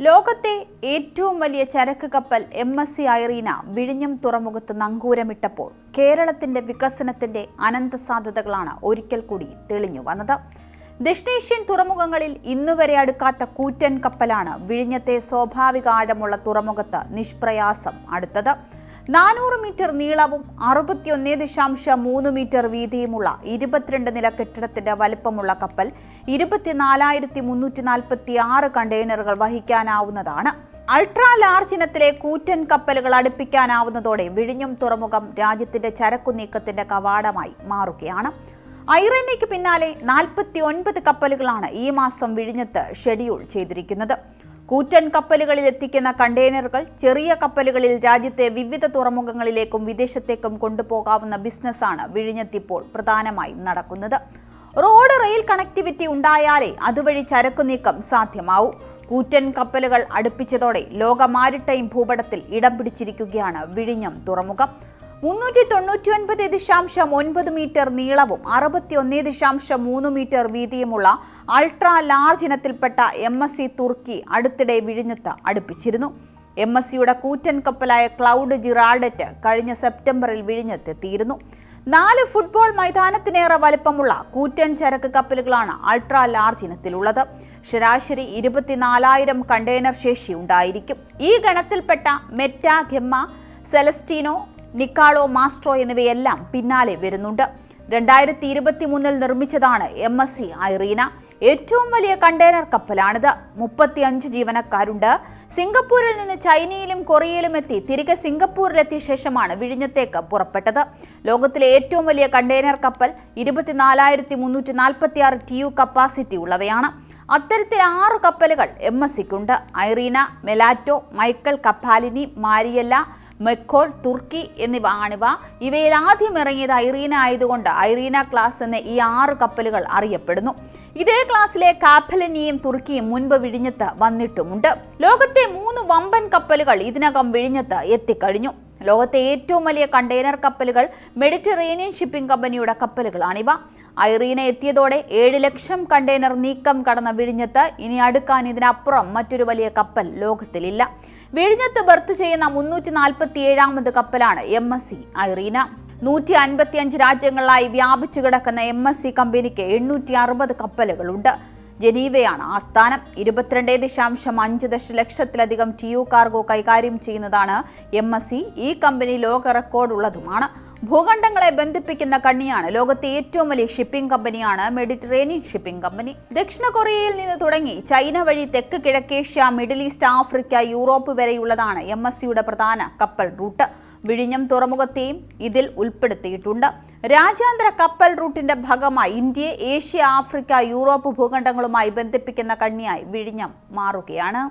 ലോകത്തെ ഏറ്റവും വലിയ ചരക്ക് കപ്പൽ എം എസ് സി ഐറീന വിഴിഞ്ഞം തുറമുഖത്ത് നങ്കൂരമിട്ടപ്പോൾ കേരളത്തിന്റെ വികസനത്തിന്റെ അനന്ത സാധ്യതകളാണ് ഒരിക്കൽ കൂടി തെളിഞ്ഞു വന്നത്. ദക്ഷിണേഷ്യൻ തുറമുഖങ്ങളിൽ ഇന്നുവരെ അടുക്കാത്ത കൂറ്റൻ കപ്പലാണ് വിഴിഞ്ഞത്തെ സ്വാഭാവിക ആഴമുള്ള തുറമുഖത്ത് നിഷ്പ്രയാസം അടുത്തത്. നാനൂറ് മീറ്റർ നീളവും അറുപത്തിയൊന്നേ ദശാംശം മൂന്ന് മീറ്റർ വീതിയുമുള്ള ഇരുപത്തിരണ്ട് നില കെട്ടിടത്തിന്റെ വലിപ്പമുള്ള കപ്പൽ ഇരുപത്തിനാലായിരത്തി മുന്നൂറ്റി നാൽപ്പത്തി ആറ് കണ്ടെയ്നറുകൾ വഹിക്കാനാവുന്നതാണ്. അൾട്രാ ലാർജ് ഇനത്തിലെ കൂറ്റൻ കപ്പലുകൾ അടുപ്പിക്കാനാവുന്നതോടെ വിഴിഞ്ഞം തുറമുഖം രാജ്യത്തിന്റെ ചരക്കു നീക്കത്തിന്റെ കവാടമായി മാറുകയാണ്. ഐറനയ്ക്ക് പിന്നാലെ നാൽപ്പത്തി ഒൻപത് കപ്പലുകളാണ് ഈ മാസം വിഴിഞ്ഞത്ത് ഷെഡ്യൂൾ ചെയ്തിരിക്കുന്നത്. കൂറ്റൻ കപ്പലുകളിൽ എത്തിക്കുന്ന കണ്ടെയ്നറുകൾ ചെറിയ കപ്പലുകളിൽ രാജ്യത്തെ വിവിധ തുറമുഖങ്ങളിലേക്കും വിദേശത്തേക്കും കൊണ്ടുപോകാവുന്ന ബിസിനസ്സാണ് വിഴിഞ്ഞത്തിപ്പോൾ പ്രധാനമായും നടക്കുന്നത്. റോഡ് റെയിൽ കണക്ടിവിറ്റി ഉണ്ടായാലേ അതുവഴി ചരക്കു നീക്കം സാധ്യമാവൂ. കൂറ്റൻ കപ്പലുകൾ അടുപ്പിച്ചതോടെ ലോക മാരിടൈം ഭൂപടത്തിൽ ഇടം പിടിച്ചിരിക്കുകയാണ് വിഴിഞ്ഞം തുറമുഖം. മുന്നൂറ്റി തൊണ്ണൂറ്റി ഒൻപത് ദശാംശം ഒൻപത് മീറ്റർ നീളവും അറുപത്തി അറുപത്തിയൊന്ന് ദശാംശം മൂന്ന് മീറ്റർ വീതിയുമുള്ള അൾട്രാ ലാർജ് ഇനത്തിൽപ്പെട്ട എം എസ് സി തുർക്കി അടുത്തിടെ വിഴിഞ്ഞത്ത് അടുപ്പിച്ചിരുന്നു. എം എസ് സിയുടെ കൂറ്റൻ കപ്പലായ ക്ലൗഡ് ജിറാഡറ്റ് കഴിഞ്ഞ സെപ്റ്റംബറിൽ വിഴിഞ്ഞത്തെത്തിയിരുന്നു. നാല് ഫുട്ബോൾ മൈതാനത്തിനേറെ വലിപ്പമുള്ള കൂറ്റൻ ചരക്ക് കപ്പലുകളാണ് അൾട്രാ ലാർജ് ഇനത്തിലുള്ളത്. ശരാശരി ഇരുപത്തിനാലായിരം കണ്ടെയ്നർ ശേഷി ഉണ്ടായിരിക്കും. ഈ ഗണത്തിൽപ്പെട്ട മെറ്റ ഗെമ്മ സെലസ്റ്റീനോ നിക്കാളോ മാസ്ട്രോ എന്നിവയെല്ലാം പിന്നാലെ വരുന്നുണ്ട്. രണ്ടായിരത്തി ഇരുപത്തി മൂന്നിൽ നിർമ്മിച്ചതാണ് എം എസ് സി ഐറീന ഏറ്റവും വലിയ കണ്ടെയ്നർ കപ്പലാണിത്. മുപ്പത്തി അഞ്ച് ജീവനക്കാരുണ്ട്. സിംഗപ്പൂരിൽ നിന്ന് ചൈനയിലും കൊറിയയിലും എത്തി തിരികെ സിംഗപ്പൂരിലെത്തിയ ശേഷമാണ് വിഴിഞ്ഞത്തേക്ക് പുറപ്പെട്ടത്. ലോകത്തിലെ ഏറ്റവും വലിയ കണ്ടെയ്നർ കപ്പൽ ഇരുപത്തിനാലായിരത്തി മുന്നൂറ്റി നാൽപ്പത്തി ആറ് ടി യു കപ്പാസിറ്റി ഉള്ളവയാണ്. അത്തരത്തിൽ ആറ് കപ്പലുകൾ എം എസ് സിക്കുണ്ട്. Irina മെലാറ്റോ Michel Cappellini Mariella Micol Turkiye എന്നിവ ആണിവ ഇവയിൽ ആദ്യം ഇറങ്ങിയത് ഐറീന ആയതുകൊണ്ട് ഐറീന ക്ലാസ് എന്ന ഈ ആറ് കപ്പലുകൾ അറിയപ്പെടുന്നു. ഇതേ ക്ലാസ്സിലെ കാപ്പലനിയും തുർക്കിയും മുൻപ് വിഴിഞ്ഞത്ത് വന്നിട്ടുമുണ്ട്. ലോകത്തെ മൂന്ന് വമ്പൻ കപ്പലുകൾ ഇതിനകം വിഴിഞ്ഞത്ത് എത്തിക്കഴിഞ്ഞു. ലോകത്തെ ഏറ്റവും വലിയ കണ്ടെയ്നർ കപ്പലുകൾ മെഡിറ്ററേനിയൻ ഷിപ്പിംഗ് കമ്പനിയുടെ കപ്പലുകളാണിവ. ഐറീന എത്തിയതോടെ ഏഴ് ലക്ഷം കണ്ടെയ്നർ നീക്കം കടന്ന വിഴിഞ്ഞത്ത് ഇനി അടുക്കാൻ ഇതിനപ്പുറം മറ്റൊരു വലിയ കപ്പൽ ലോകത്തിലില്ല. വിഴിഞ്ഞത്ത് ബർത്ത് ചെയ്യുന്ന മുന്നൂറ്റി നാൽപ്പത്തി ഏഴാമത് കപ്പലാണ് എം എസ് സി ഐറീന. നൂറ്റി അൻപത്തിയഞ്ച് രാജ്യങ്ങളിലായി വ്യാപിച്ചു കിടക്കുന്ന എം എസ് സി കമ്പനിക്ക് എണ്ണൂറ്റി അറുപത് കപ്പലുകളുണ്ട്. ജനീവയാണ് ആസ്ഥാനം. ഇരുപത്തിരണ്ട് ദശാംശം അഞ്ച് ദശലക്ഷത്തിലധികം ടി യു കാർഗോ കൈകാര്യം ചെയ്യുന്നതാണ് എം എസ് സി. ഈ കമ്പനി ലോക റെക്കോർഡുള്ളതുമാണ്. ഭൂഖണ്ഡങ്ങളെ ബന്ധിപ്പിക്കുന്ന കണ്ണിയാണ് ലോകത്തെ ഏറ്റവും വലിയ ഷിപ്പിംഗ് കമ്പനിയാണ് മെഡിറ്ററേനിയൻ ഷിപ്പിംഗ് കമ്പനി ദക്ഷിണ കൊറിയയിൽ നിന്ന് തുടങ്ങി ചൈന വഴി തെക്ക് കിഴക്കേഷ്യ മിഡിൽ ഈസ്റ്റ് ആഫ്രിക്ക യൂറോപ്പ് വരെയുള്ളതാണ് എം എസ് സിയുടെ പ്രധാന കപ്പൽ റൂട്ട്. വിഴിഞ്ഞം തുറമുഖത്തെയും ഇതിൽ ഉൾപ്പെടുത്തിയിട്ടുണ്ട്. രാജ്യാന്തര കപ്പൽ റൂട്ടിന്റെ ഭാഗമായി ഇന്ത്യയെ ഏഷ്യ ആഫ്രിക്ക യൂറോപ്പ് ഭൂഖണ്ഡങ്ങളുമായി ബന്ധിപ്പിക്കുന്ന കണ്ണിയായി വിഴിഞ്ഞം മാറുകയാണ്.